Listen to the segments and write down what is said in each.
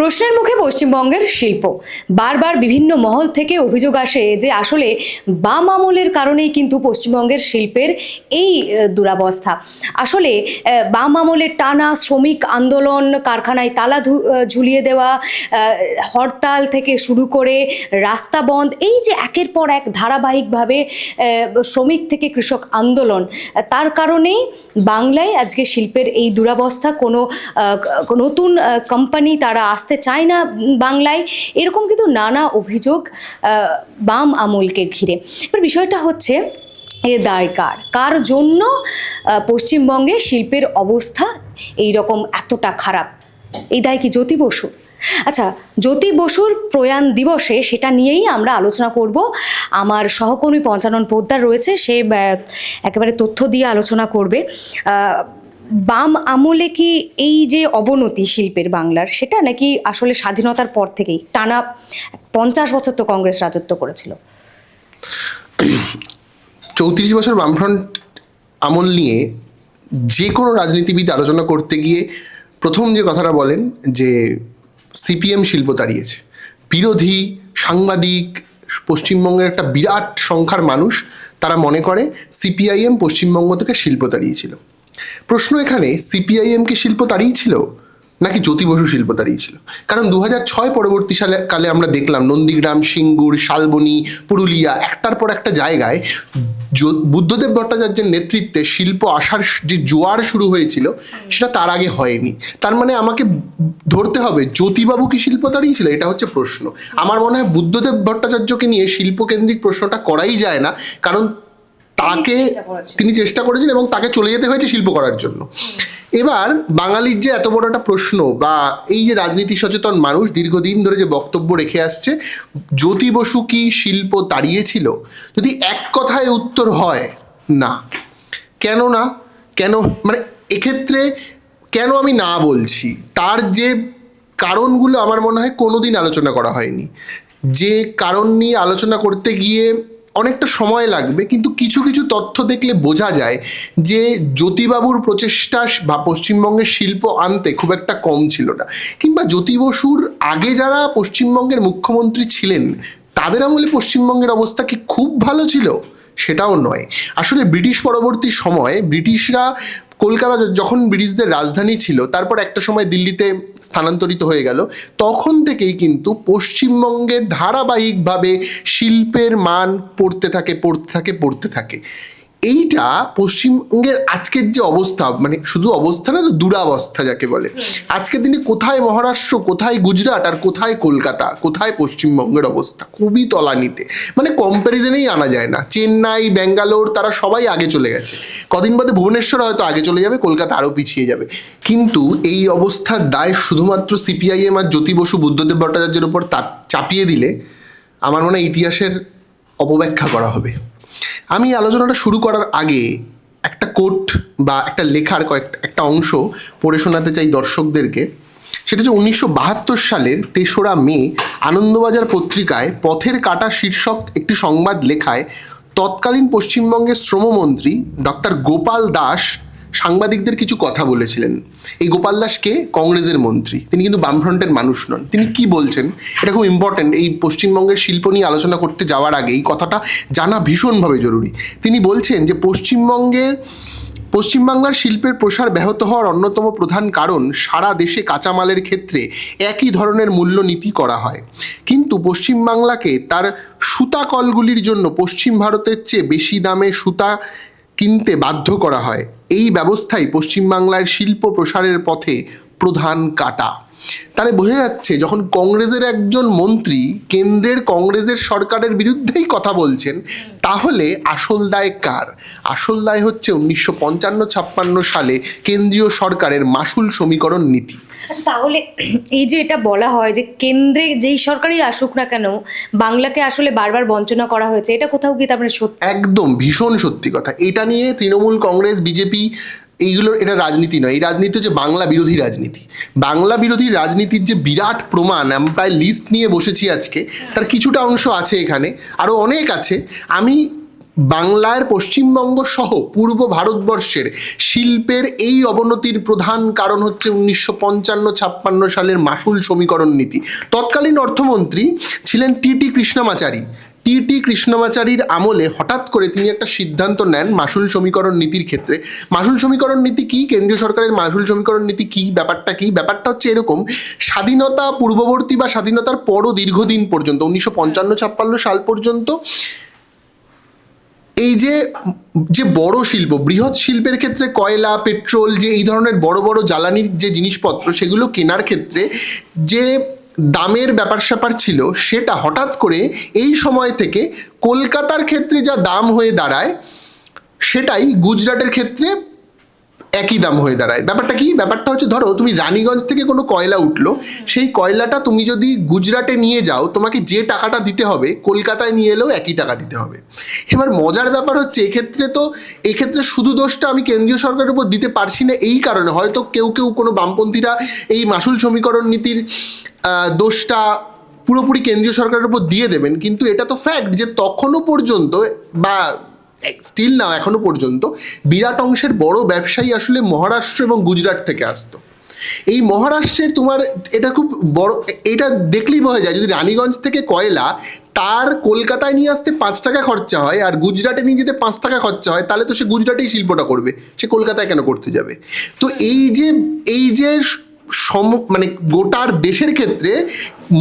প্রশ্নের মুখে পশ্চিমবঙ্গের শিল্প। বারবার বিভিন্ন মহল থেকে অভিযোগ আসে যে আসলে বাম আমলের কারণেই কিন্তু পশ্চিমবঙ্গের শিল্পের এই দুরাবস্থা। আসলে বাম আমলের টানা শ্রমিক আন্দোলন, কারখানায় তালা ঝুলিয়ে দেওয়া হরতাল থেকে শুরু করে রাস্তা বন্ধ, এই যে একের পর এক ধারাবাহিকভাবে শ্রমিক থেকে কৃষক আন্দোলন, তার কারণেই বাংলায় আজকে শিল্পের এই দুরাবস্থা কোনো নতুন কোম্পানি তারা আসতে চায় না বাংলায়। এরকম কিন্তু নানা অভিযোগ বাম আমলকে ঘিরে। এবার বিষয়টা হচ্ছে এর দায় কার? কার জন্য পশ্চিমবঙ্গে শিল্পের অবস্থা এই রকম এতটা খারাপ? এই দায় কি জ্যোতি বসু? আচ্ছা জ্যোতি বসুর প্রয়াণ দিবসে সেটা নিয়েই আমরা আলোচনা করব। আমার সহকর্মী পঞ্চানন পোদ্দার রয়েছে, সে একেবারে তথ্য দিয়ে আলোচনা করবে। বাম আমলে কি এই যে অবনতি শিল্পের বাংলার, সেটা নাকি আসলে স্বাধীনতার পর থেকেই? টানা পঞ্চাশ বছর তো কংগ্রেস রাজত্ব করেছিল। চৌত্রিশ বছর বামফ্রন্ট আমল নিয়ে যে কোনো রাজনীতিবিদ আলোচনা করতে গিয়ে প্রথম যে কথাটা বলেন যে সিপিএম শিল্প দাঁড়িয়েছে বিরোধী, সাংবাদিক, পশ্চিমবঙ্গের একটা বিরাট সংখ্যার মানুষ, তারা মনে করে সিপিআইএম পশ্চিমবঙ্গ থেকে শিল্প দাঁড়িয়েছিল প্রশ্ন এখানে সিপিআইএম কি শিল্প দাঁড়িয়েছিল নাকি জ্যোতি বসু শিল্প দাঁড়িয়েছিল কারণ দু ছয় পরবর্তী সালে, কালে আমরা দেখলাম নন্দীগ্রাম, সিঙ্গুর, শালবনি, পুরুলিয়া, একটার পর একটা জায়গায় বুদ্ধদেব ভট্টাচার্যের নেতৃত্বে শিল্প আসার যে জোয়ার শুরু হয়েছিল, সেটা তার আগে হয়নি। তার মানে আমাকে ধরতে হবে, জ্যোতিবাবু কি শিল্প দাঁড়িয়েছিল এটা হচ্ছে প্রশ্ন। আমার মনে হয় বুদ্ধদেব ভট্টাচার্যকে নিয়ে শিল্পকেন্দ্রিক প্রশ্নটা করাই যায় না, কারণ তাকে তিনি চেষ্টা করেছেন এবং তাকে চলে যেতে হয়েছে শিল্প করার জন্য। এবার বাঙালির যে এত বড় একটা প্রশ্ন বা এই যে রাজনীতি সচেতন মানুষ দীর্ঘদিন ধরে যে বক্তব্য রেখে আসছে, জ্যোতি বসু কি শিল্প তাড়িয়েছিল? যদি এক কথায় উত্তর হয়, না। কেন না? কেন? মানে এক্ষেত্রে কেন আমি না বলছি? তার যে কারণগুলো আমার মনে হয় কোনোদিন আলোচনা করা হয়নি। যে কারণ নিয়ে আলোচনা করতে গিয়ে অনেকটা সময় লাগবে, কিন্তু কিছু কিছু তথ্য দেখলে বোঝা যায় যে জ্যোতিবাবুর প্রচেষ্টা বা পশ্চিমবঙ্গের শিল্প আনতে খুব একটা কম ছিল না। কিংবা জ্যোতি বসুর আগে যারা পশ্চিমবঙ্গের মুখ্যমন্ত্রী ছিলেন, তাদের আমলে পশ্চিমবঙ্গের অবস্থা কি খুব ভালো ছিল? সেটাও নয়। আসলে ব্রিটিশ পরবর্তী সময়ে ব্রিটিশরা কলকাতা যখন ব্রিটিশদের রাজধানী ছিল, তারপর একটা সময় দিল্লিতে স্থানান্তরিত হয়ে গেল, তখন থেকেই কিন্তু পশ্চিমবঙ্গের ধারাবাহিকভাবে শিল্পের মান পড়তে থাকে পড়তে থাকে পড়তে থাকে। এইটা পশ্চিমবঙ্গের আজকের যে অবস্থা মানে শুধু অবস্থা না তো দুরাবস্থা যাকে বলে। আজকের দিনে কোথায় মহারাষ্ট্র কোথায় গুজরাট আর কোথায় কলকাতা কোথায় পশ্চিমবঙ্গের অবস্থা? খুবই তলানিতে। মানে কম্প্যারিজনেই আনা যায় না। চেন্নাই ব্যাঙ্গালোর তারা সবাই আগে চলে গেছে। কদিন বাদে ভুবনেশ্বর হয়তো আগে চলে যাবে কলকাতা আরও পিছিয়ে যাবে। কিন্তু এই অবস্থার দায় শুধুমাত্র সিপিআইএম আর জ্যোতি বসু বুদ্ধদেব ভট্টাচার্যের উপর চাপিয়ে দিলে আমার মনে হয় ইতিহাসের অপব্যাখ্যা করা হবে। আমি আলোচনাটা শুরু করার আগে একটা কোট বা একটা লেখার কয়েকটা একটা অংশ পড়ে শোনাতে চাই দর্শকদেরকে। সেটা হচ্ছে উনিশশো বাহাত্তর সালের তেসরা মে আনন্দবাজার পত্রিকায় পথের কাটা শীর্ষক একটি সংবাদ লেখায়, তৎকালীন পশ্চিমবঙ্গের শ্রমমন্ত্রী ডক্টর গোপাল দাস সাংবাদিকদের কিছু কথা বলেছিলেন। এই গোপাল দাসকে কংগ্রেসের মন্ত্রী। তিনি কিন্তু বামফ্রন্টের মানুষ নন। তিনি কি বলছেন? এটা খুব ইম্পর্ট্যান্ট এই পশ্চিমবঙ্গের শিল্প নিয়ে আলোচনা করতে যাওয়ার আগে এই কথাটা জানা ভীষণভাবে জরুরি। তিনি বলছেন যে পশ্চিমবঙ্গের পশ্চিমবাংলার শিল্পের প্রসার ব্যাহত হওয়ার অন্যতম প্রধান কারণ সারা দেশে কাঁচামালের ক্ষেত্রে একই ধরনের মূল্যনীতি করা হয়। কিন্তু পশ্চিমবাংলাকে তার সুতা কলগুলির জন্য পশ্চিম ভারতের চেয়ে বেশি দামে সুতা কিনতে বাধ্য করা হয়। এই ব্যবস্থাই পশ্চিমবাংলার শিল্প প্রসারের পথে প্রধান কাটা। তাহলে বোঝা যাচ্ছে, যখন কংগ্রেসের একজন মন্ত্রী কেন্দ্রের কংগ্রেসের সরকারের বিরুদ্ধেই কথা বলছেন, তাহলে আসল দায় কার? আসল দায় হচ্ছে উনিশশো পঞ্চান্ন ছাপ্পান্ন সালে কেন্দ্রীয় সরকারের মাসুল সমীকরণ নীতি। আচ্ছা তাহলে এই যে এটা বলা হয় যে কেন্দ্রে যেই সরকারই আসুক না কেন, বাংলাকে আসলে বারবার বঞ্চনা করা হয়েছে, এটা কোথাও কি তার মানে সত্যি? একদম, ভীষণ সত্যি কথা। এটা নিয়ে তৃণমূল কংগ্রেস, বিজেপি এইগুলোর, এটা রাজনীতি নয়, এই রাজনীতি হচ্ছে বাংলা বিরোধী রাজনীতি। বাংলা বিরোধী রাজনীতির যে বিরাট প্রমাণ, আমি প্রায় লিস্ট নিয়ে বসেছি আজকে, তার কিছুটা অংশ আছে এখানে আরও অনেক আছে। আমি বাংলার পশ্চিমবঙ্গ সহ পূর্ব ভারতবর্ষের শিল্পের এই অবনতির প্রধান কারণ হচ্ছে উনিশশো পঞ্চান্ন ছাপ্পান্ন সালের মাসুল সমীকরণ নীতি। তৎকালীন অর্থমন্ত্রী ছিলেন টি টি কৃষ্ণমাচারী। টি টি কৃষ্ণমাচারীর আমলে হঠাৎ করে তিনি একটা সিদ্ধান্ত নেন মাসুল সমীকরণ নীতির ক্ষেত্রে। মাসুল সমীকরণ নীতি কি? কেন্দ্রীয় সরকারের মাসুল সমীকরণ নীতি কি? ব্যাপারটা কি? ব্যাপারটা হচ্ছে এরকম, স্বাধীনতা পূর্ববর্তী বা স্বাধীনতার পরও দীর্ঘদিন পর্যন্ত, উনিশশো পঞ্চান্ন ছাপ্পান্ন সাল পর্যন্ত এই যে যে বড় শিল্প, বৃহৎ শিল্পের ক্ষেত্রে কয়লা, পেট্রোল, যে এই ধরনের বড় বড় জ্বালানির যে জিনিসপত্র, সেগুলো কেনার ক্ষেত্রে যে দামের ব্যাপার স্যাপার ছিল, সেটা হঠাৎ করে এই সময় থেকে কলকাতার ক্ষেত্রে যা দাম হয়ে দাঁড়ায়, সেটাই গুজরাটের ক্ষেত্রে একই দাম হয়ে দাঁড়ায়। ব্যাপারটা কি? ব্যাপারটা হচ্ছে, ধরো, তুমি রানীগঞ্জ থেকে কোনো কয়লা উঠল, সেই কয়লাটা তুমি যদি গুজরাটে নিয়ে যাও, তোমাকে যে টাকাটা দিতে হবে, কলকাতায় নিয়ে এলেও একই টাকা দিতে হবে। এবার মজার ব্যাপার হচ্ছে, এক্ষেত্রে তো, এক্ষেত্রে শুধু দোষটা আমি কেন্দ্রীয় সরকারের উপর দিতে পারছি না, এই কারণে। হয়তো কেউ কেউ কোনো বামপন্থীরা এই মাসুল সমীকরণ নীতির দোষটা পুরোপুরি কেন্দ্রীয় সরকারের উপর দিয়ে দেবেন। কিন্তু এটা তো ফ্যাক্ট যে তখনও পর্যন্ত বা স্টিল নাও এখনও পর্যন্ত বিরাট অংশের বড় ব্যবসায়ী আসলে মহারাষ্ট্র এবং গুজরাট থেকে আসতো। এই মহারাষ্ট্রের তোমার, এটা খুব বড়, এটা দেখলেই বোঝা যায়, যদি রানীগঞ্জ থেকে কয়লা তার কলকাতায় নিয়ে আসতে পাঁচ টাকা খরচা হয় আর গুজরাটে নিয়ে যেতে পাঁচ টাকা খরচা হয়, তাহলে তো সে গুজরাটেই শিল্পটা করবে, সে কলকাতায় কেন করতে যাবে? তো এই যে এই যে সম মানে গোটার দেশের ক্ষেত্রে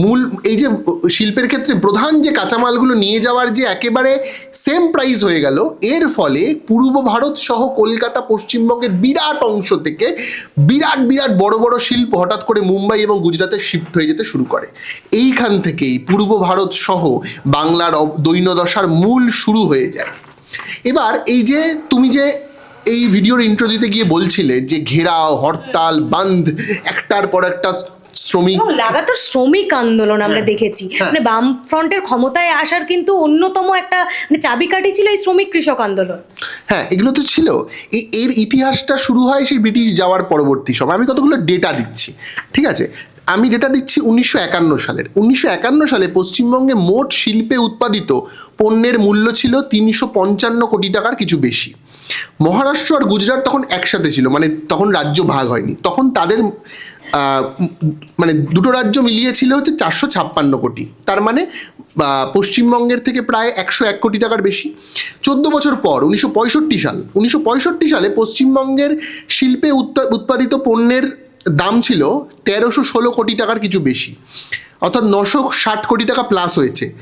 মূল, এই যে শিল্পের ক্ষেত্রে প্রধান যে কাঁচামালগুলো নিয়ে যাওয়ার যে একেবারে সেম প্রাইস হয়ে গেল, এর ফলে পূর্ব ভারত সহ কলকাতা পশ্চিমবঙ্গের বিরাট অংশ থেকে বিরাট বিরাট বড় বড় শিল্প হঠাৎ করে মুম্বাই এবং গুজরাতে শিফট হয়ে যেতে শুরু করে। এইখান থেকেই পূর্ব ভারত সহ বাংলার দৈন্যদশার মূল শুরু হয়ে যায়। এবার এই যে তুমি যে এই ভিডিওর ইন্ট্রো দিতে গিয়ে বলছিলে যে ঘেরাও হরতাল বান্ধ একটার পর একটা শ্রমিক। লাগাতার শ্রমিক আন্দোলন আমরা দেখেছি। মানে বাম ফ্রন্টের ক্ষমতায় আসার কিন্তু অন্যতম একটা মানে চাবিকাঠি ছিল এই শ্রমিক কৃষক আন্দোলন। হ্যাঁ এগুলো তো ছিল। এর ইতিহাসটা শুরু হয় সেই ব্রিটিশ যাওয়ার পরবর্তী সময়। আমি কতগুলো ডেটা দিচ্ছি ঠিক আছে? আমি ডেটা দিচ্ছি উনিশশো একান্ন সালের। উনিশশো একান্ন সালে পশ্চিমবঙ্গে মোট শিল্পে উৎপাদিত পণ্যের মূল্য ছিল তিনশো পঞ্চান্ন কোটি টাকার কিছু বেশি। মহারাষ্ট্র আর গুজরাট তখন একসাথে ছিল মানে তখন রাজ্য ভাগ হয়নি। তখন তাদের মানে দুটো রাজ্য মিলিয়ে ছিল হচ্ছে চারশো ছাপ্পান্ন কোটি। তার মানে পশ্চিমবঙ্গের থেকে প্রায় একশো এক কোটি টাকার বেশি। চোদ্দ বছর পর, উনিশশো পঁয়ষট্টি সাল, উনিশশো পঁয়ষট্টি সালে পশ্চিমবঙ্গের শিল্পে উৎপা- উৎপাদিত পণ্যের দাম ছিল তেরোশো ষোলো কোটি টাকার কিছু বেশি। অর্থাৎ নশো ষাট কোটি টাকা প্লাস হয়েছে।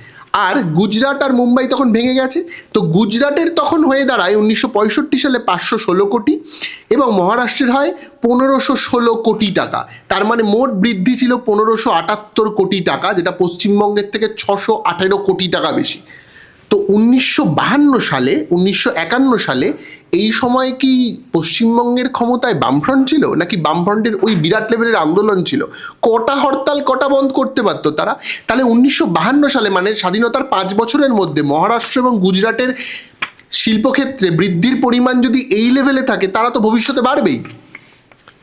আর গুজরাট আর মুম্বাই তখন ভেঙে গেছে। তো গুজরাটের তখন হয়ে দাঁড়ায় উনিশশো পঁয়ষট্টি সালে পাঁচশো ষোলো কোটি এবং মহারাষ্ট্রের হয় পনেরোশো ষোলো কোটি টাকা। তার মানে মোট বৃদ্ধি ছিল পনেরোশো আটাত্তর কোটি টাকা, যেটা পশ্চিমবঙ্গের থেকে ছশো আঠেরো কোটি টাকা বেশি। তো উনিশশো সালে, উনিশশো একান্ন সালে এই সময় কি পশ্চিমবঙ্গের ক্ষমতায় বামফ্রন্ট ছিল নাকি বামফ্রন্টের ওই বিরাট লেভেলের আন্দোলন ছিল? কটা হরতাল, কটা বন্ধ করতে পারতো তারা? তাহলে উনিশশো সালে মানে স্বাধীনতার পাঁচ বছরের মধ্যে মহারাষ্ট্র এবং গুজরাটের শিল্পক্ষেত্রে বৃদ্ধির পরিমাণ যদি এই লেভেলে থাকে, তারা তো ভবিষ্যতে বাড়বেই।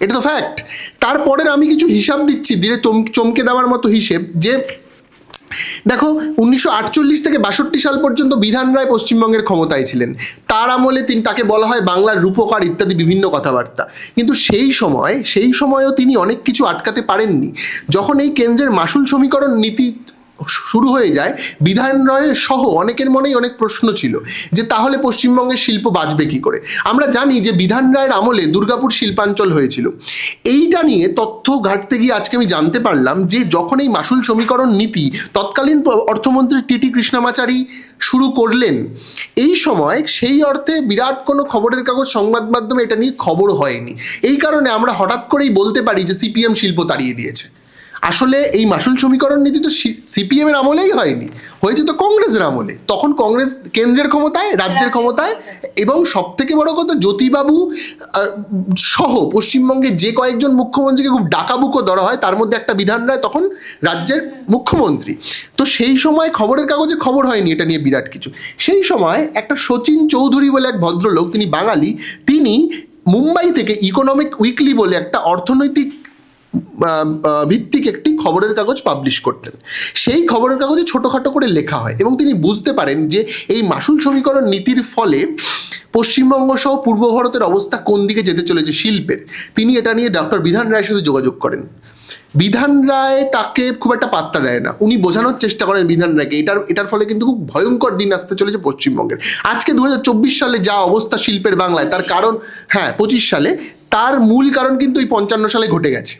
এটা তো ফ্যাক্ট তারপরের আমি কিছু হিসাব দিচ্ছি, ধীরে চম- চমকে দেওয়ার মতো হিসেব যে দেখো, উনিশশো আটচল্লিশ থেকে বাষট্টি সাল পর্যন্ত বিধান রায় পশ্চিমবঙ্গের ক্ষমতায় ছিলেন। তার আমলে তিনি, তাকে বলা হয় বাংলার রূপকার ইত্যাদি বিভিন্ন কথাবার্তা। কিন্তু সেই সময়, সেই সময়েও তিনি অনেক কিছু আটকাতে পারেননি। যখন এই কেন্দ্রের মাসুল সমীকরণ নীতি শুরু হয়ে যায় বিধান রয়ের সহ অনেকের মনেই অনেক প্রশ্ন ছিল যে তাহলে পশ্চিমবঙ্গের শিল্প বাঁচবে কি করে? আমরা জানি যে বিধান রায়ের আমলে দুর্গাপুর শিল্পাঞ্চল হয়েছিল। এইটা নিয়ে তথ্য ঘাটতে গিয়ে আজকে আমি জানতে পারলাম যে যখন এই মাসুল সমীকরণ নীতি তৎকালীন অর্থমন্ত্রী টিটি কৃষ্ণমাচারী শুরু করলেন, এই সময় সেই অর্থে বিরাট কোনো খবরের কাগজ সংবাদ মাধ্যমে এটা নিয়ে খবর হয়নি। এই কারণে আমরা হঠাৎ করেই বলতে পারি যে সিপিএম শিল্প তাড়িয়ে দিয়েছে। আসলে এই মাসুল সমীকরণ নীতি তো সিপিএম এর আমলেই হয়নি, হয়েছে তো কংগ্রেসের আমলে। তখন কংগ্রেস কেন্দ্রের ক্ষমতায়, রাজ্যের ক্ষমতায়, এবং সব থেকে বড় কথা জ্যোতিবাবু সহ পশ্চিমবঙ্গে যে কয়েকজন মুখ্যমন্ত্রীকে খুব ডাকাবুকো ধরা হয়, তার মধ্যে একটা বিধান রায় তখন রাজ্যের মুখ্যমন্ত্রী। তো সেই সময় খবরের কাগজে খবর হয়নি এটা নিয়ে বিরাট কিছু। সেই সময় একটা সচিন চৌধুরী বলে এক ভদ্রলোক, তিনি বাঙালি, তিনি মুম্বাই থেকে ইকোনমিক উইকলি বলে একটা অর্থনৈতিক ভিত্তিক একটি খবরের কাগজ পাবলিশ করতেন। সেই খবরের কাগজে ছোটোখাটো করে লেখা হয় এবং তিনি বুঝতে পারেন যে এই মাসুল সমীকরণ নীতির ফলে পশ্চিমবঙ্গ সহ পূর্ব ভারতের অবস্থা কোন দিকে যেতে চলেছে শিল্পের। তিনি এটা নিয়ে ডক্টর বিধান রায়ের সাথে যোগাযোগ করেন। বিধান রায় তাকে খুব একটা পাত্তা দেয় না। উনি বোঝানোর চেষ্টা করেন বিধান রায়কে। এটার এটার ফলে কিন্তু খুব ভয়ঙ্কর দিন আসতে চলেছে পশ্চিমবঙ্গের। আজকে দু হাজার চব্বিশ সালে যা অবস্থা শিল্পের বাংলায়, তার কারণ হ্যাঁ পঁচিশ সালে, তার মূল কারণ কিন্তু ওই পঞ্চান্ন সালে ঘটে গেছে।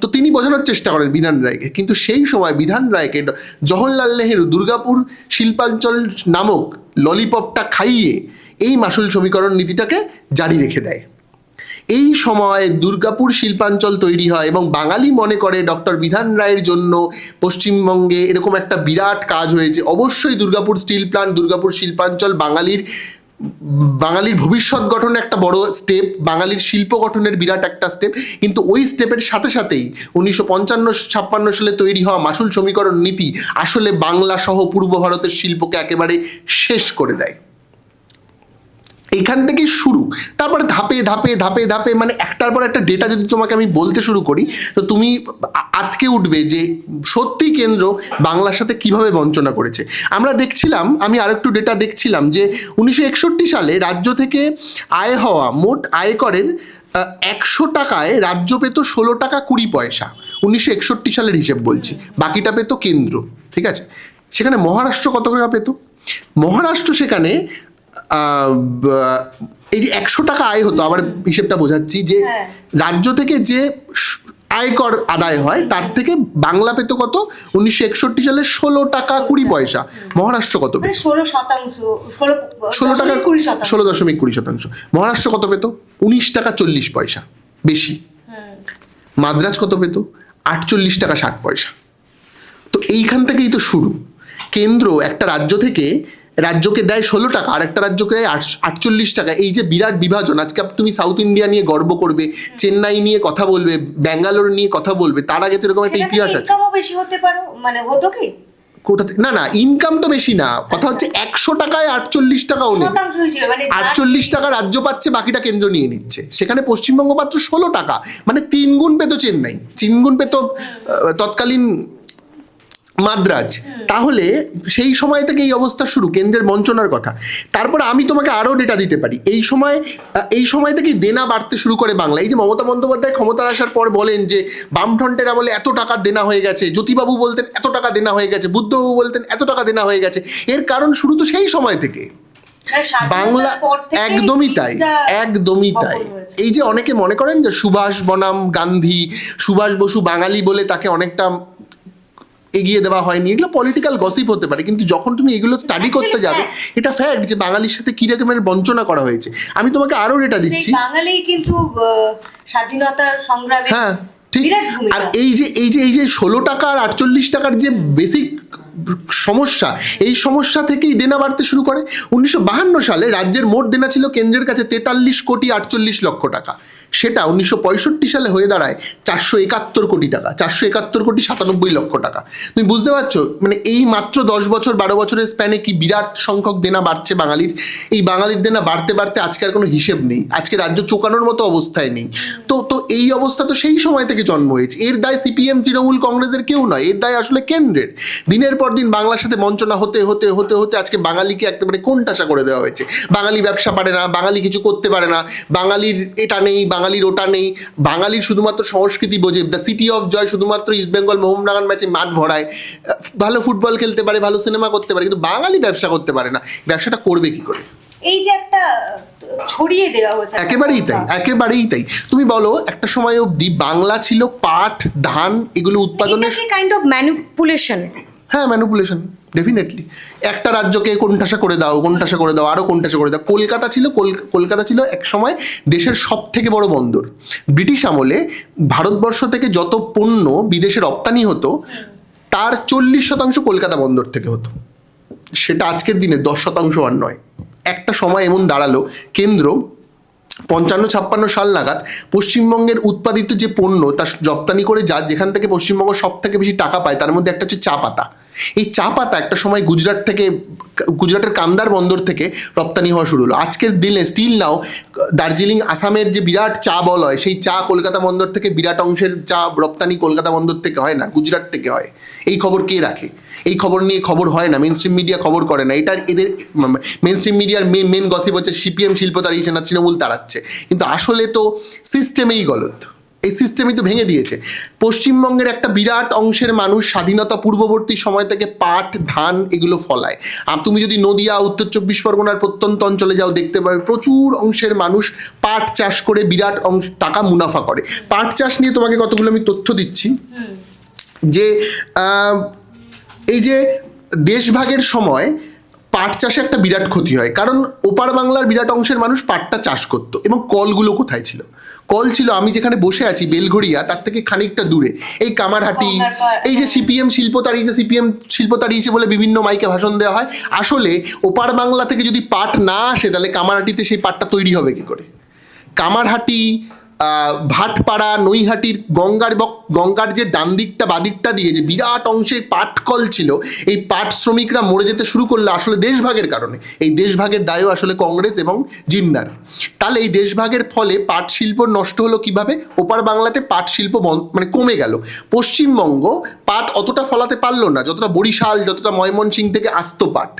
তো তিনি বোঝানোর চেষ্টা করেন বিধান রায়কে। কিন্তু সেই সময় বিধান রায়কে জওহরলাল নেহেরু দুর্গাপুর শিল্পাঞ্চল নামক ললিপপটা খাইয়ে এই মাসুল সমীকরণ নীতিটাকে জারি রেখে দেয়। এই সময় দুর্গাপুর শিল্পাঞ্চল তৈরি হয় এবং বাঙালি মনে করে ডক্টর বিধান রায়ের জন্য পশ্চিমবঙ্গে এরকম একটা বিরাট কাজ হয়েছে। অবশ্যই দুর্গাপুর স্টিল প্ল্যান্ট দুর্গাপুর শিল্পাঞ্চল বাঙালির বাঙালির ভবিষ্যৎ গঠনে একটা বড় স্টেপ বাঙালির শিল্প গঠনের বিরাট একটা স্টেপ কিন্তু ওই স্টেপের সাথে সাথেই উনিশশো পঞ্চান্ন, ছাপ্পান্ন সালে তৈরি হওয়া মাসুল সমীকরণ নীতি আসলে বাংলা সহ পূর্ব ভারতের শিল্পকে একেবারে শেষ করে দেয়। এখান থেকেই শুরু। তারপরে ধাপে ধাপে ধাপে ধাপে মানে একটার পর একটা ডেটা যদি তোমাকে আমি বলতে শুরু করি, তো তুমি আ- আটকে উঠবে যে সত্যি কেন্দ্র বাংলার সাথে কীভাবে বঞ্চনা করেছে। আমরা দেখছিলাম, আমি আরেকটু ডেটা দেখছিলাম যে উনিশশো একষট্টি সালে রাজ্য থেকে আয় হওয়া মোট আয় আয়করের একশো টাকায় রাজ্য পেত ষোলো টাকা কুড়ি পয়সা। উনিশশো একষট্টি সালের হিসেব বলছি। বাকিটা পেত কেন্দ্র, ঠিক আছে? সেখানে মহারাষ্ট্র কত টাকা পেত? মহারাষ্ট্র সেখানে এই যে একশো টাকা আয় হতো আবার হিসেবটা বোঝাচ্ছি যে হ্যাঁ। রাজ্য থেকে যে আয়কর আদায় হয় তার থেকে বাংলা পেত কত? উনিশশো একষট্টি সালে ষোলো টাকা কুড়ি পয়সা। মহারাষ্ট্র কত পেত? মানে ষোলো শতাংশ ষোলো ষোলো টাকা কুড়ি ষোলো দশমিক কুড়ি শতাংশ। মহারাষ্ট্র কত পেত? উনিশ টাকা চল্লিশ পয়সা বেশি। মাদ্রাজ কত পেত? আটচল্লিশ টাকা ষাট পয়সা। তো এইখান থেকেই তো শুরু। কেন্দ্র একটা রাজ্য থেকে রাজ্যকে দেয় ষোলো টাকা আর একটা রাজ্যকে দেয় আটচল্লিশ টাকা। এই যে বিরাট বিভাজন আজকে তুমি সাউথ ইন্ডিয়া নিয়ে গর্ব করবে চেন্নাই নিয়ে কথা বলবে ব্যাঙ্গালোর নিয়ে কথা বলবে তার আগে তো এরকম একটা ইতিহাস আছে। বেশি হতে পারো? মানে হতো কি? কোথা থেকে না না ইনকাম তো বেশি না। কথা হচ্ছে একশো টাকায় আটচল্লিশ টাকাও নেই শতাংশ হিসেবে মানে আটচল্লিশ টাকা রাজ্য পাচ্ছে বাকিটা কেন্দ্র নিয়ে নিচ্ছে। সেখানে পশ্চিমবঙ্গ মাত্র ষোলো টাকা। মানে তিন গুণ পেতো চেন্নাই। তিন গুণ পেতো তৎকালীন মাদ্রাজ। তাহলে সেই সময় থেকে এই অবস্থা শুরু কেন্দ্রের বঞ্চনার কথা। তারপর আমি তোমাকে আরও ডেটা দিতে পারি। এই সময় এই সময় থেকেই দেনা বাড়তে শুরু করে বাংলা। এই যে মমতা বন্দ্যোপাধ্যায় ক্ষমতার আসার পর বলেন যে বামফ্রন্টের আমলে এত টাকার দেনা হয়ে গেছে জ্যোতিবাবু বলতেন এত টাকা দেনা হয়ে গেছে বুদ্ধবাবু বলতেন এত টাকা দেনা হয়ে গেছে। এর কারণ শুরু তো সেই সময় থেকে। মানে বাংলা একদমই তাই একদমই তাই। এই যে অনেকে মনে করেন যে সুভাষ বনাম গান্ধী সুভাষ বসু বাঙালি বলে তাকে অনেকটা এগিয়ে দেওয়া হয়নি। এগুলো পলিটিক্যাল গসিপ হতে পারে কিন্তু যখন তুমি এগুলো স্টাডি করতে যাবে এটা ফ্যাক্ট যে বাঙালির সাথে কী রকমের বঞ্চনা করা হয়েছে। আমি তোমাকে আরও ডেটা দিচ্ছি। বাঙালি কিন্তু স্বাধীনতার সংগ্রামে হ্যাঁ ঠিক। আর এই যে এই যে এই যে ষোলো টাকা আর আটচল্লিশ টাকার যে বেসিক সমস্যা এই সমস্যা থেকেই দেনা বাড়তে শুরু করে। উনিশশো বাহান্ন সালে রাজ্যের মোট দেনা ছিল কেন্দ্রের কাছে তেতাল্লিশ কোটি আটচল্লিশ লক্ষ টাকা। সেটা উনিশশো পঁয়ষট্টি সালে হয়ে দাঁড়ায় চারশো একাত্তর কোটি টাকা, চারশো একাত্তর কোটি সাতানব্বই লক্ষ টাকা। তুমি বুঝতে পারছ? মানে এই মাত্র দশ বছর, বারো বছরের স্প্যানে কি বিরাট সংখ্যক দেনা বাড়ছে বাঙালির? এই বাঙালির দেনা বাড়তে বাড়তে আজকে আর কোনো হিসেব নেই। আজকে রাজ্য চোকানোর মতো অবস্থায় নেই। তো তো এই অবস্থা তো সেই সময় থেকে জন্ম হয়েছে। এর দায় সিপিএম, তৃণমূল কংগ্রেসের কেউ নয়। এর দায় আসলে কেন্দ্রের। দিনের পর দিন বাংলার সাথে বঞ্চনা হতে হতে হতে হতে আজকে বাঙালিকে একেবারে কোণঠাসা করে দেওয়া হয়েছে। বাঙালি ব্যবসা পারে না, বাঙালি কিছু করতে পারে না। বাঙালির এটা নেই বাঙালির ওটা নেই। বাঙালির শুধুমাত্র সংস্কৃতি বোঝে। দ্য সিটি অফ জয় শুধুমাত্র ইস্টবেঙ্গল মোহনবাগান ম্যাচে মাঠ ভরায়। ভালো ফুটবল খেলতে পারে ভালো সিনেমা করতে পারে কিন্তু বাঙালি ব্যবসা করতে পারে না। ব্যবসাটা করবে কি করে? এই যে একটা ছড়িয়ে দেওয়া হয়েছে। একেবারেই তাই একেবারেই তাই। তুমি বলো একটা সময় অবধি বাংলা ছিল পাট ধান এগুলো উৎপাদনের কাইন্ড অফ ম্যানিপুলেশন হ্যাঁ ম্যানুপুলেশন ডেফিনেটলি একটা রাজ্যকে কোনঠাসা করে দাও কোনঠাসা করে দাও আরও কোনঠাসা করে দাও। কলকাতা ছিল কলকাতা ছিল এক সময় দেশের সব থেকে বড় বন্দর। ব্রিটিশ আমলে ভারতবর্ষ থেকে যত পণ্য বিদেশে রপ্তানি হতো, তার চল্লিশ শতাংশ কলকাতা বন্দর থেকে হতো। সেটা আজকের দিনে দশ শতাংশ আর নয়। একটা সময় এমন দাঁড়াল, কেন্দ্র পঞ্চান্ন ছাপ্পান্ন সাল নাগাদ পশ্চিমবঙ্গের উৎপাদিত যে পণ্য, তা রপ্তানি করে যা যেখান থেকে পশ্চিমবঙ্গ সব থেকে বেশি টাকা পায়, তার মধ্যে একটা হচ্ছে চা পাতা। এই চা পাতা একটা সময় গুজরাট থেকে, গুজরাটের কান্দার বন্দর থেকে রপ্তানি হওয়া শুরু হলো। আজকের দিনে স্টিল নাও দার্জিলিং আসামের যে বিরাট চা বল হয়, সেই চা কলকাতা বন্দর থেকে বিরাট অংশের চা রপ্তানি কলকাতা বন্দর থেকে হয় না, গুজরাট থেকে হয়। এই খবর কে রাখে? এই খবর নিয়ে খবর হয় না মেন স্ট্রিম মিডিয়া খবর করে না। এটার এদের মেন স্ট্রিম মিডিয়ার মেন মেন গসিপ হচ্ছে সিপিএম শিল্প তাড়িয়েছে না, তৃণমূল তাড়াচ্ছে। কিন্তু আসলে তো সিস্টেমেই গলত। এই সিস্টেমই তো ভেঙে দিয়েছে। পশ্চিমবঙ্গের একটা বিরাট অংশের মানুষ স্বাধীনতা পূর্ববর্তী সময় থেকে পাট, ধান এগুলো ফলায়। আর তুমি যদি নদিয়া, উত্তর চব্বিশ পরগনার প্রত্যন্ত অঞ্চলে যাও, দেখতে পাবে প্রচুর অংশের মানুষ পাট চাষ করে বিরাট অংশ টাকা মুনাফা করে। পাট চাষ নিয়ে তোমাকে কতগুলো আমি তথ্য দিচ্ছি? যে এই যে দেশভাগের সময় পাট চাষে একটা বিরাট ক্ষতি হয়। কারণ ওপার বাংলার বিরাট অংশের মানুষ পাটটা চাষ করতো এবং কলগুলো কোথায় ছিল? কল ছিল আমি যেখানে বসে আছি বেলঘড়িয়া তার থেকে খানিকটা দূরে। এই কামারহাটি এই যে সিপিএম শিল্প তাড়িয়েছে সিপিএম শিল্প তাড়িয়েছে বলে বিভিন্ন মাইকে ভাষণ দেওয়া হয় আসলে ওপার বাংলা থেকে যদি পাট না আসে তাহলে কামারহাটিতে সেই পাটটা তৈরি হবে কি করে? কামারহাটি ভাটপাড়া, নৈহাটির গঙ্গার গঙ্গার যে ডান দিকটা বাদিকটা দিয়ে যে বিরাট অংশে পাটকল ছিল, এই পাট শ্রমিকরা মরে যেতে শুরু করল আসলে দেশভাগের কারণে। এই দেশভাগের দায়ও আসলে কংগ্রেস এবং জিন্নার। তাহলে এই দেশভাগের ফলে পাট শিল্প নষ্ট হলো কীভাবে? ওপার বাংলাতে পাট শিল্প মানে কমে গেল। পশ্চিমবঙ্গ পাট অতটা ফলাতে পারল না, যতটা বরিশাল, যতটা ময়মনসিং থেকে আসতো পাট।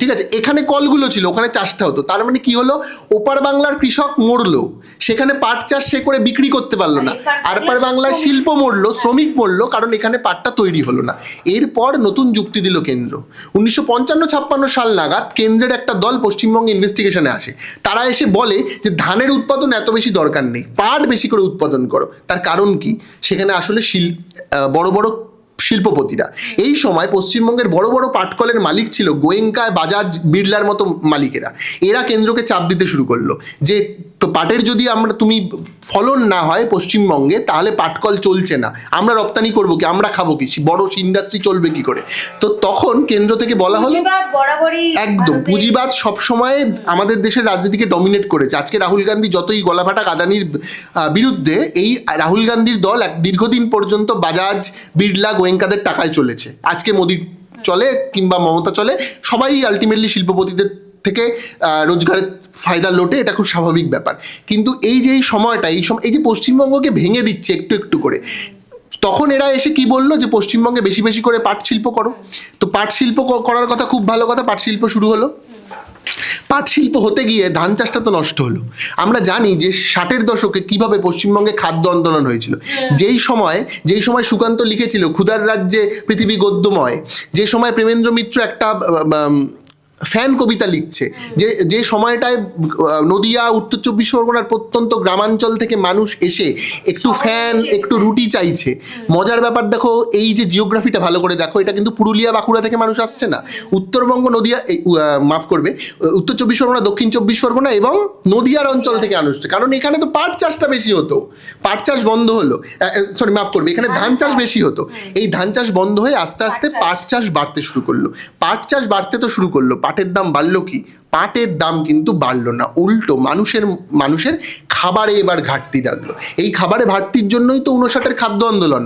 ঠিক আছে এখানে কলগুলো ছিল ওখানে চাষটা হতো। তার মানে কি হলো? ওপার বাংলার কৃষক মরলো সেখানে পাট চাষ সে করে বিক্রি করতে পারল না। আর পার বাংলার শিল্প মরলো শ্রমিক মরলো কারণ এখানে পাটটা তৈরি হলো না। এরপর নতুন যুক্তি দিল কেন্দ্র। উনিশশো পঞ্চান্ন ছাপ্পান্ন সাল নাগাদ কেন্দ্রের একটা দল পশ্চিমবঙ্গে ইনভেস্টিগেশনে আসে। তারা এসে বলে যে ধানের উৎপাদন এত বেশি দরকার নেই পাট বেশি করে উৎপাদন করো। তার কারণ কি? সেখানে আসলে শিল বড় বড় শিল্পপতিরা। এই সময় পশ্চিমবঙ্গের বড় বড় পাটকলের মালিক ছিল গোয়েঙ্কা বাজাজ বিড়লার মতো মালিকেরা। এরা কেন্দ্রকে চাপ দিতে শুরু করল যে তো পাটের যদি আমরা তুমি ফলন না হয় পশ্চিমবঙ্গে তাহলে পাটকল চলছে না। আমরা রপ্তানি করব কি? আমরা খাব কি? বড় ইন্ডাস্ট্রি চলবে কি করে? তো তখন কেন্দ্র থেকে বলা হলো একদম পুঁজিবাদ সবসময় আমাদের দেশের রাজনীতিকে ডমিনেট করেছে। আজকে রাহুল গান্ধী যতই গলাফাটা কাদানির আহ, বিরুদ্ধে এই রাহুল গান্ধীর দল এক দীর্ঘদিন পর্যন্ত বাজাজ বিড়লা গোয়েঙ্কাদের টাকায় চলেছে। আজকে মোদি চলে কিংবা মমতা চলে সবাই আলটিমেটলি শিল্পপতিদের থেকে রোজগারের ফায়দা লোটে এটা খুব স্বাভাবিক ব্যাপার। কিন্তু এই যে এই সময়টা এই সময় এই যে পশ্চিমবঙ্গকে ভেঙে দিচ্ছে একটু একটু করে তখন এরা এসে কি বলল যে পশ্চিমবঙ্গে বেশি বেশি করে পাট শিল্প করো? তো পাট শিল্প করার কথা খুব ভালো কথা পাট শিল্প শুরু হলো। পাট শিল্প হতে গিয়ে ধান চাষটা তো নষ্ট হলো। আমরা জানি যে ষাটের দশকে কীভাবে পশ্চিমবঙ্গে খাদ্য আন্দোলন হয়েছিল। যেই সময় যেই সময় সুকান্ত লিখেছিল ক্ষুধার রাজ্যে পৃথিবী গদ্যময় যে সময় প্রেমেন্দ্র মিত্র একটা ফ্যান কবিতা লিখছে। যে যে সময়টায় নদিয়া উত্তর চব্বিশ পরগনার প্রত্যন্ত গ্রামাঞ্চল থেকে মানুষ এসে একটু ফ্যান একটু রুটি চাইছে। মজার ব্যাপার দেখো এই যে জিওগ্রাফিটা ভালো করে দেখো এটা কিন্তু পুরুলিয়া বাঁকুড়া থেকে মানুষ আসছে না। উত্তরবঙ্গ নদিয়া মাফ করবে উত্তর চব্বিশ পরগনা দক্ষিণ চব্বিশ পরগনা এবং নদিয়ার অঞ্চল থেকে মানুষ আসছে। কারণ এখানে তো পাট চাষটা বেশি হতো। পাট চাষ বন্ধ হলো। সরি মাফ করবে এখানে ধান চাষ বেশি হতো। এই ধান চাষ বন্ধ হয়ে আস্তে আস্তে পাট চাষ বাড়তে শুরু করল। পাট চাষ বাড়তে তো শুরু করল। পাটের দাম বাড়লো কি? পাটের দাম কিন্তু বাড়লো না। উল্টো মানুষের মানুষের খাবারে এবার ঘাটতি লাগল। এই খাবারে ঘাটতির জন্যই তো উনষাটের খাদ্য আন্দোলন।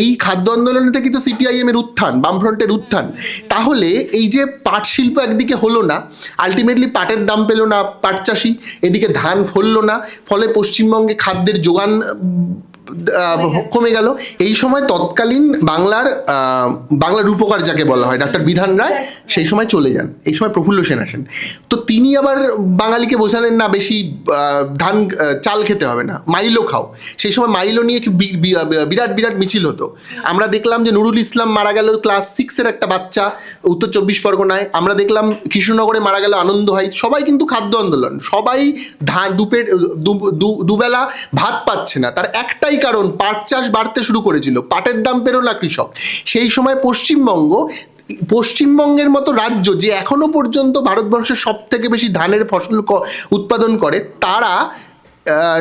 এই খাদ্য আন্দোলনে থেকে তো সিপিআইএমের উত্থান, বামফ্রন্টের উত্থান। তাহলে এই যে পাট শিল্প একদিকে হলো না আলটিমেটলি পাটের দাম পেল না পাট চাষি, এদিকে ধান ফললো না, ফলে পশ্চিমবঙ্গে খাদ্যের যোগান কমে গেল। এই সময় তৎকালীন বাংলার বাংলার রূপকার যাকে বলা হয় ডাক্তার বিধান রায় সেই সময় চলে যান। এই সময় প্রফুল্ল সেন আসেন। তো তিনি আবার বাঙালিকে বোঝালেন না বেশি ধান চাল খেতে হবে না মাইলো খাও। সেই সময় মাইলো নিয়ে কি বিরাট বিরাট মিছিল হতো। আমরা দেখলাম যে নুরুল ইসলাম মারা গেল ক্লাস সিক্সের একটা বাচ্চা উত্তর চব্বিশ পরগনায়। আমরা দেখলাম কৃষ্ণনগরে মারা গেল আনন্দ হয় সবাই কিন্তু খাদ্য আন্দোলন। সবাই ধান দুপের দুবেলা ভাত পাচ্ছে না। তার একটাই কারণ পাট চাষ বাড়তে শুরু করেছিল। পাটের দাম পেরো না কৃষক। সেই সময় পশ্চিমবঙ্গ, পশ্চিমবঙ্গের মতো রাজ্য যে এখনও পর্যন্ত ভারতবর্ষের সব থেকে বেশি ধানের ফসল উৎপাদন করে, তারা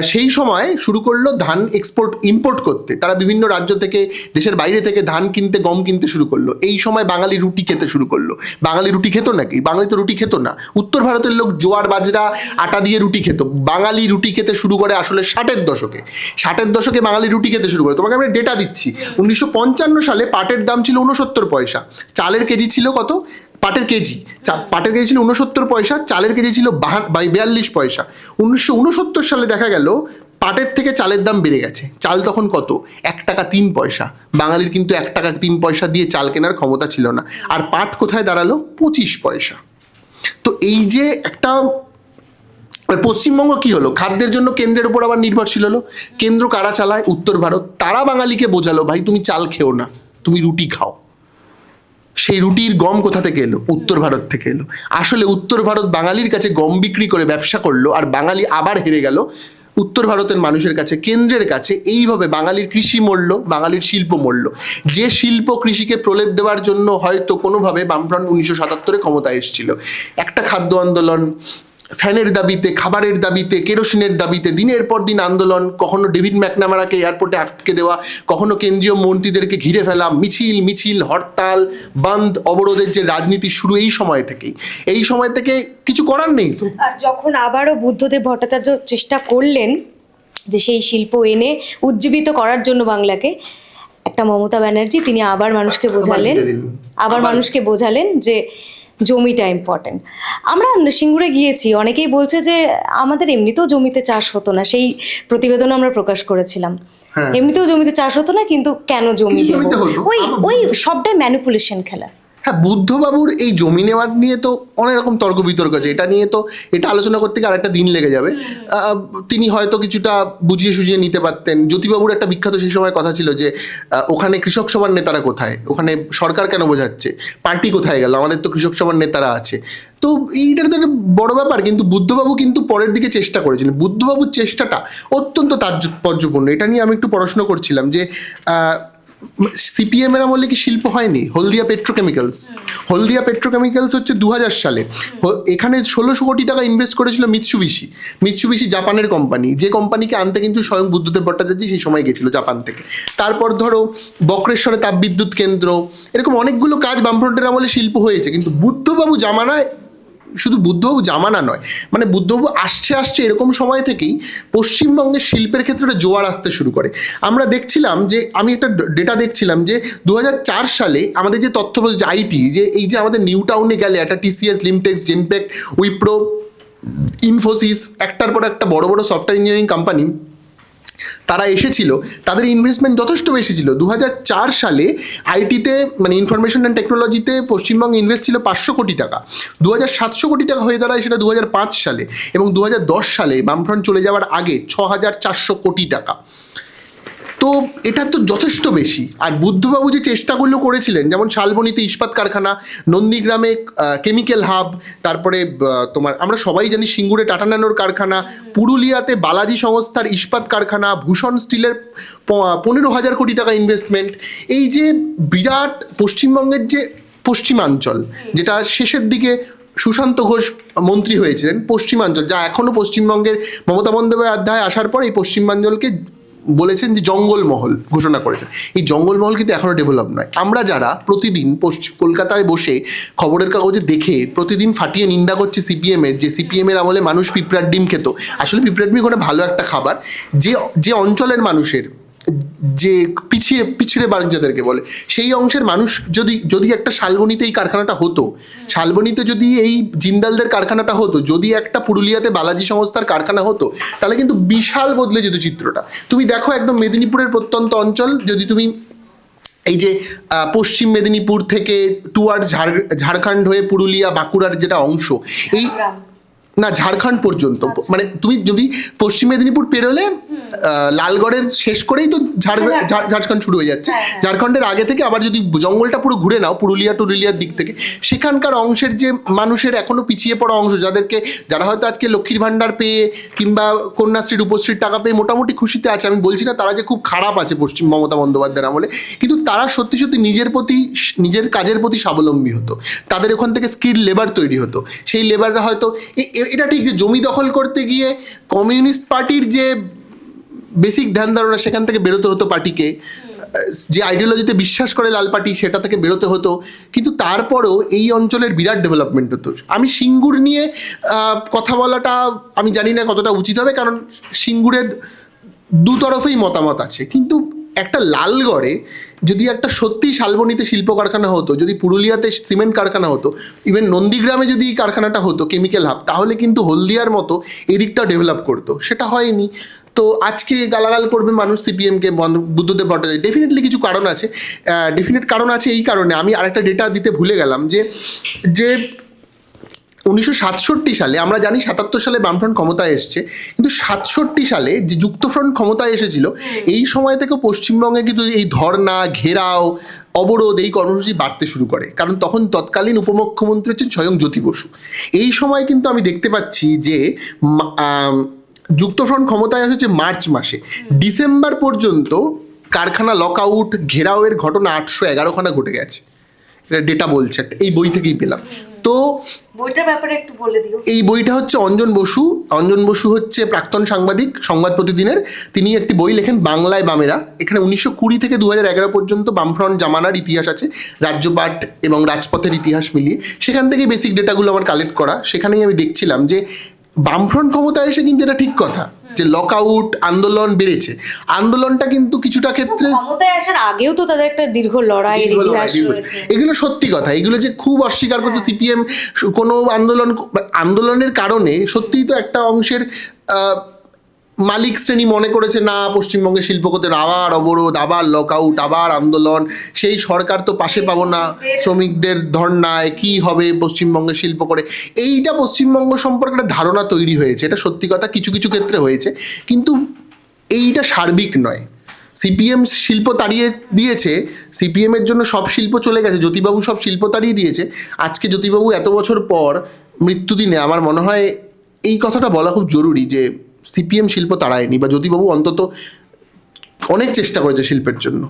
সেই সময় শুরু করল ধান এক্সপোর্ট ইম্পোর্ট করতে। তারা বিভিন্ন রাজ্য থেকে, দেশের বাইরে থেকে ধান কিনতে, গম কিনতে শুরু করল। এই সময় বাঙালি রুটি খেতে শুরু করল। বাঙালি রুটি খেত নাকি? বাঙালি তো রুটি খেত না। উত্তর ভারতের লোক জোয়ার বাজরা, আটা দিয়ে রুটি খেত। বাঙালি রুটি খেতে শুরু করে আসলে ষাটের দশকে। ষাটের দশকে বাঙালি রুটি খেতে শুরু করে। তোমাকে আমি ডেটা দিচ্ছি। উনিশশো পঞ্চান্ন সালে পাটের দাম ছিল উনসত্তর পয়সা। চালের কেজি ছিল কত? পাটের কেজি পাটের কেজি ছিল উনসত্তর পয়সা, চালের কেজি ছিল বাহান- বিয়াল্লিশ পয়সা। উনিশশো উনসত্তর সালে দেখা গেল, পাটের থেকে চালের দাম বেড়ে গেছে। চাল তখন কত? এক টাকা তিন পয়সা। বাঙালির কিন্তু এক টাকা তিন পয়সা দিয়ে চাল কেনার ক্ষমতা ছিল না। আর পাট কোথায় দাঁড়াল? পঁচিশ পয়সা। তো এই যে একটা পশ্চিমবঙ্গ কি হলো? খাদ্যের জন্য কেন্দ্রের উপর আবার নির্ভরশীল হলো। কেন্দ্র কারা চালায়? উত্তর ভারত। তারা বাঙালিকে বোঝালো, ভাই, তুমি চাল খেও না। তুমি রুটি খাও। সেই রুটির গম কোথা থেকে এলো? উত্তর ভারত থেকে এলো। আসলে উত্তর ভারত বাঙালির কাছে গম বিক্রি করে ব্যবসা করল আর বাঙালি আবার হেরে গেল। উত্তর ভারতের মানুষের কাছে, কেন্দ্রের কাছে এইভাবে বাঙালির কৃষি মরল, বাঙালির শিল্প মরল। যে শিল্প কৃষিকে প্রলেপ দেওয়ার জন্য হয়তো কোনোভাবে বামফ্রন্ট উনিশশো সাতাত্তরে ক্ষমতায় এসেছিল। একটা খাদ্য আন্দোলন ফ্যানের দাবিতে খাবারের দাবিতে কেরোসিনের দাবিতে দিনের পর দিন আন্দোলন কখনো ডেভিড ম্যাকনামারাকে এয়ারপোর্টে আটকে দেওয়া কখনো কেন্দ্রীয় মন্ত্রীদেরকে ঘিরে ফেলা মিছিল মিছিল হরতাল বন্ধ অবরোধের যে রাজনীতি শুরু এই সময় থেকেই। এই সময় থেকে কিছু করার নেই তো? আর যখন আবারও বুদ্ধদেব ভট্টাচার্য চেষ্টা করলেন যে সেই শিল্প এনে উজ্জীবিত করার জন্য বাংলাকে একটা মমতা ব্যানার্জি তিনি আবার মানুষকে বোঝালেন আবার মানুষকে বোঝালেন যে জমিটা ইম্পর্টেন্ট আমরা সিঙ্গুরে গিয়েছি অনেকেই বলছে যে আমাদের এমনিতেও জমিতে চাষ হতো না সেই প্রতিবেদন আমরা প্রকাশ করেছিলাম। হ্যাঁ। এমনিতেও জমিতে চাষ হতো না কিন্তু কেন জমি জমিতে ওই ওই সবটাই ম্যানিপুলেশন খেলা। হ্যাঁ বুদ্ধবাবুর এই জমি নেওয়ার নিয়ে তো অনেক রকম তর্ক বিতর্ক আছে। এটা নিয়ে তো এটা আলোচনা করতে গিয়ে আরেকটা দিন লেগে যাবে। তিনি হয়তো কিছুটা বুঝিয়ে সুঝিয়ে নিতে পারতেন। জ্যোতিবাবুর একটা বিখ্যাত সেই সময় কথা ছিল যে ওখানে কৃষক সভার নেতারা কোথায়? ওখানে সরকার কেন বোঝাচ্ছে? পার্টি কোথায় গেল? আমাদের তো কৃষক সভার নেতারা আছে। তো এইটা তো একটা বড় ব্যাপার কিন্তু বুদ্ধবাবু কিন্তু পরের দিকে চেষ্টা করেছিলেন। বুদ্ধবাবুর চেষ্টাটা অত্যন্ত তাৎপর্যপূর্ণ। এটা নিয়ে আমি একটু পড়াশুনো করছিলাম যে সিপিএম এর আমলে কি শিল্প হয়নি? হলদিয়া পেট্রোকেমিক্যালস। হলদিয়া পেট্রোকেমিক্যালস হচ্ছে দু হাজার সালে এখানে ষোলোশো কোটি টাকা ইনভেস্ট করেছিল মিৎসুবিশি মিৎসুবিশি জাপানের কোম্পানি যে কোম্পানিকে আনতে কিন্তু স্বয়ং বুদ্ধদেব ভট্টাচার্য সেই সময় গেছিল জাপান থেকে। তারপর ধরো বক্রেশ্বরে তাপবিদ্যুৎ কেন্দ্র। এরকম অনেকগুলো কাজ বামফ্রন্টের আমলে শিল্প হয়েছে। কিন্তু বুদ্ধবাবু জামানায় শুধু বুদ্ধবাবু জামানা নয় মানে বুদ্ধবাবু আসছে আসছে এরকম সময় থেকেই পশ্চিমবঙ্গের শিল্পের ক্ষেত্রে একটা জোয়ার আসতে শুরু করে। আমরা দেখছিলাম যে, আমি একটা ডেটা দেখছিলাম যে দু হাজার চার সালে আমাদের যে তথ্য যে আইটি, যে এই যে আমাদের নিউ টাউনে গেলে একটা টিসিএস, লিমটেক্স জেনপেক উইপ্রো, ইনফোসিস, একটার পর একটা বড় বড় সফটওয়্যার ইঞ্জিনিয়ারিং কোম্পানি তারা এসেছিল, তাদের ইনভেস্টমেন্ট যথেষ্ট বেশি ছিল। দু হাজার চার সালে আইটিতে মানে ইনফরমেশন অ্যান্ড টেকনোলজিতে পশ্চিমবঙ্গে ইনভেস্ট ছিল পাঁচশো কোটি টাকা। দু সাতশো কোটি টাকা হয়ে দাঁড়ায় সেটা দু হাজার পাঁচ সালে এবং দু হাজার দশ সালে বামফ্রন্ট চলে যাওয়ার আগে ছ হাজার চারশো কোটি টাকা। তো এটা তো যথেষ্ট বেশি। আর বুদ্ধবাবু যে চেষ্টাগুলো করেছিলেন, যেমন শালবনীতে ইস্পাত কারখানা, নন্দীগ্রামে কেমিক্যাল হাব তারপরে তোমার, আমরা সবাই জানি সিঙ্গুরে টাটা ন্যানোর কারখানা, পুরুলিয়াতে বালাজি সংস্থার ইস্পাত কারখানা, ভূষণ স্টিলের পনেরো হাজার কোটি টাকা ইনভেস্টমেন্ট এই যে বিরাট পশ্চিমবঙ্গের যে পশ্চিমাঞ্চল, যেটা শেষের দিকে সুশান্ত ঘোষ মন্ত্রী হয়েছিলেন, পশ্চিমাঞ্চল, যা এখনও পশ্চিমবঙ্গের মমতা বন্দ্যোপাধ্যায় আসার পর এই পশ্চিমাঞ্চলকে বলেছেন যে জঙ্গলমহল ঘোষণা করেছেন। এই জঙ্গলমহল কিন্তু এখনও ডেভেলপ নয়। আমরা যারা প্রতিদিন পশ্চিম কলকাতায় বসে খবরের কাগজে দেখে প্রতিদিন ফাটিয়ে নিন্দা করছে সিপিএমের যে সিপিএমের আমলে মানুষ পিঁপড়ার ডিম খেত। আসলে পিঁপড়ার ডিম ওখানে ভালো একটা খাবার। যে যে অঞ্চলের মানুষের যে পিছিয়ে পিছিয়ে বাড়ি যাদেরকে বলে সেই অংশের মানুষ যদি যদি একটা শালবনিতে এই কারখানাটা হতো শালবনিতে যদি এই জিন্দালদের কারখানাটা হতো যদি একটা পুরুলিয়াতে বালাজি সংস্থার কারখানা হতো তাহলে কিন্তু বিশাল বদলে যেত চিত্রটা। তুমি দেখো একদম মেদিনীপুরের প্রত্যন্ত অঞ্চল যদি তুমি এই যে পশ্চিম মেদিনীপুর থেকে টুয়ার্ডস ঝাড়খণ্ড হয়ে পুরুলিয়া বাঁকুড়ার যেটা অংশ এই না ঝাড়খণ্ড পর্যন্ত মানে তুমি যদি পশ্চিম মেদিনীপুর পেরোলে লালগড়ের শেষ করেই তো ঝাড়- ঝাড়- ঝাড়খণ্ড শুরু হয়ে যাচ্ছে। ঝাড়খণ্ডের আগে থেকে আবার যদি জঙ্গলটা পুরো ঘুরে নাও পুরুলিয়া টুরুলিয়ার দিক থেকে সেখানকার অংশের যে মানুষের এখনও পিছিয়ে পড়া অংশ যাদেরকে যারা হয়তো আজকে লক্ষ্মীর ভাণ্ডার পেয়ে কিংবা কন্যাশ্রীর উপশ্রীর টাকা পেয়ে মোটামুটি খুশিতে আছে। আমি বলছি না তারা যে খুব খারাপ আছে পশ্চিম মমতা বন্দ্যোপাধ্যায়ের আমলে কিন্তু তারা সত্যি সত্যি নিজের প্রতি নিজের কাজের প্রতি স্বাবলম্বী হতো। তাদের ওখান থেকে স্কিল লেবার তৈরি হতো। সেই লেবাররা হয়তো এটা ঠিক যে জমি দখল করতে গিয়ে কমিউনিস্ট পার্টির যে বেসিক ধ্যান ধারণা সেখান থেকে বেরোতে হতো পার্টিকে। যে আইডিওলজিতে বিশ্বাস করে লাল পার্টি, সেটা থেকে বেরোতে হতো। কিন্তু তারপরেও এই অঞ্চলের বিরাট ডেভেলপমেন্ট হতো। আমি সিঙ্গুর নিয়ে কথা বলাটা আমি জানি না কতটা উচিত হবে, কারণ সিঙ্গুরের দু তরফেই মতামত আছে। কিন্তু একটা লালগড়ে যদি একটা সত্যি শালবনীতে শিল্প কারখানা হতো, যদি পুরুলিয়াতে সিমেন্ট কারখানা হতো ইভেন নন্দীগ্রামে যদি কারখানাটা হতো কেমিক্যাল হাব তাহলে কিন্তু হলদিয়ার মতো এদিকটা ডেভেলপ করতো। সেটা হয়নি। তো আজকে গালাগাল করবে মানুষ সিপিএমকে বুদ্ধদেব ভট্টাচার্য। ডেফিনেটলি কিছু কারণ আছে। ডেফিনেট কারণ আছে এই কারণে। আমি আরেকটা ডেটা দিতে ভুলে গেলাম যে যে উনিশশো সাতষট্টি সালে আমরা জানি সাতাত্তর সালে বামফ্রন্ট ক্ষমতায় এসছে কিন্তু সাতষট্টি সালে যে যুক্তফ্রন্ট ক্ষমতায় এসেছিল এই সময় থেকে পশ্চিমবঙ্গে কিন্তু এই ধর্না ঘেরাও অবরোধ এই কর্মসূচি বাড়তে শুরু করে। কারণ তখন তৎকালীন উপমুখ্যমন্ত্রী হচ্ছেন স্বয়ং জ্যোতি বসু। এই সময় কিন্তু আমি দেখতে পাচ্ছি যে যুক্তফ্রন্ট ক্ষমতায় এসেছে মার্চ মাসে। ডিসেম্বর পর্যন্ত কারখানা লকআউট ঘেরাওয়ের ঘটনা আটশো এগারোখানা ঘটে গেছে। এটা ডেটা বলছে এই বই থেকেই পেলাম। তো বইটার ব্যাপারে একটু বলে দিও। এই বইটা হচ্ছে অঞ্জন বসু। অঞ্জন বসু হচ্ছে প্রাক্তন সাংবাদিক সংবাদ প্রতিদিনের। তিনি একটি বই লেখেন বাংলায় বামেরা। এখানে উনিশশো কুড়ি থেকে দু হাজার এগারো পর্যন্ত বামফ্রন্ট জামানার ইতিহাস আছে রাজ্যপাট এবং রাজপথের ইতিহাস মিলিয়ে। সেখান থেকে বেসিক ডেটাগুলো আমার কালেক্ট করা। সেখানেই আমি দেখছিলাম যে বামফ্রন্ট ক্ষমতায় এসে কিন্তু এটা ঠিক কথা যে লক আউট আন্দোলন বেড়েছে। আন্দোলনটা কিন্তু কিছুটা ক্ষেত্রে ক্ষমতায় আসার আগেও তো তাদের একটা দীর্ঘ লড়াইয়ের ইতিহাস রয়েছে। এগুলো সত্যি কথা এগুলো যে খুব অস্বীকার করতো সিপিএম কোনো আন্দোলন আন্দোলনের কারণে সত্যিই তো একটা অংশের আহ, মালিক শ্রেণি মনে করেছে না পশ্চিমবঙ্গের শিল্পকতের আবার অবরোধ আবার লকআউট আবার আন্দোলন সেই সরকার তো পাশে পাবো না শ্রমিকদের ধর্নায় কি হবে পশ্চিমবঙ্গের শিল্প করে? এইটা পশ্চিমবঙ্গ সম্পর্কে একটা ধারণা তৈরি হয়েছে এটা সত্যি কথা কিছু কিছু ক্ষেত্রে হয়েছে কিন্তু এইটা সার্বিক নয়। সিপিএম শিল্প তাড়িয়ে দিয়েছে সিপিএমের জন্য সব শিল্প চলে গেছে জ্যোতিবাবু সব শিল্প তাড়িয়ে দিয়েছে। আজকে জ্যোতিবাবু এত বছর পর মৃত্যুদিনে আমার মনে হয় এই কথাটা বলা খুব জরুরি যে সিপিএম শিল্প তাড়ায়নি বা জ্যোতিবাবু অন্তত অনেক চেষ্টা করেছে শিল্পের জন্য।